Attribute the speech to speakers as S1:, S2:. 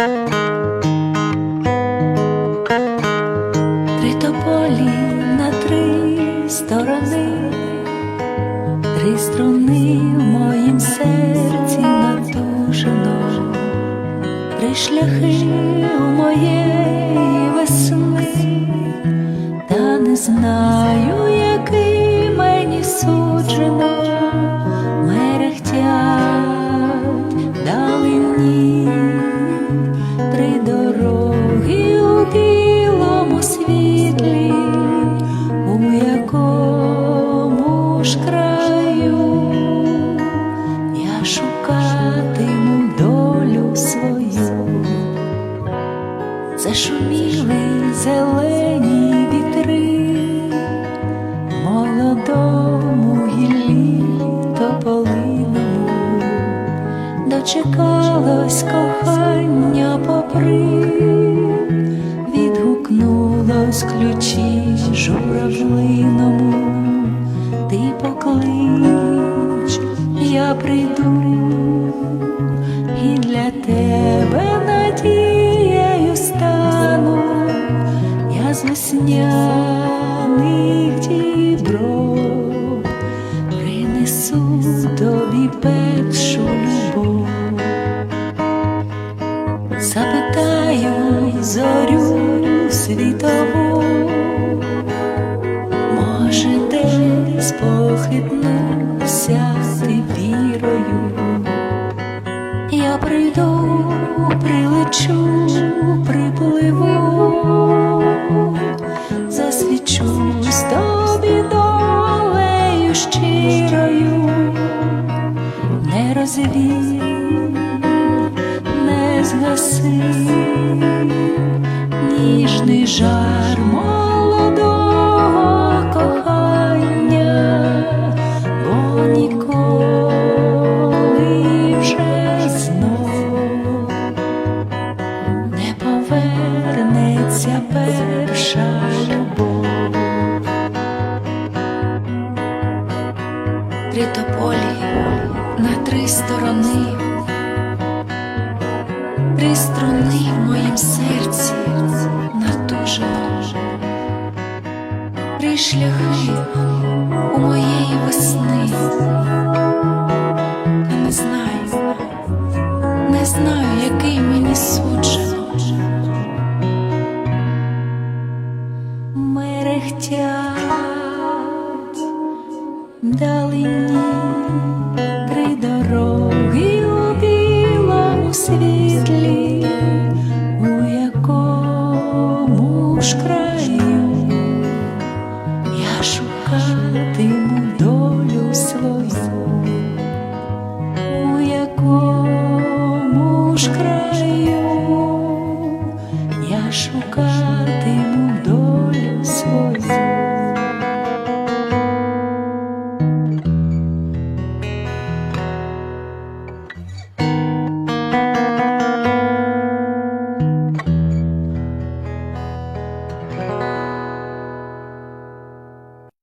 S1: Три тополі на три сторони, три струни в моїм серці натужено, три шляхи у моєї весни, та не знаю, який мені суджено, зашуміли зелені вітри, молодому гіллі тополиному дочекалось кохання попри, відгукнулось ключі журавлиному, ти поклич, я прийду, і для тебе надією весняних дібров принесу тобі першу любов, запитаю зорю світову, може, десь похитнуся ти вірою, я прийду, прилечу, припливу, не розвій, не згаси, ніжний жар молодого кохання, бо ніколи вже знов не повернеться перша любов. Три тополі на три сторони, три струни в моїм серці натужено, три шляхи у моєї весни. Та не знаю, не знаю, який мені суджено. Мерехтять далині ж краю. Я шукатиму долю свою, у якому ж краю. Я шукатиму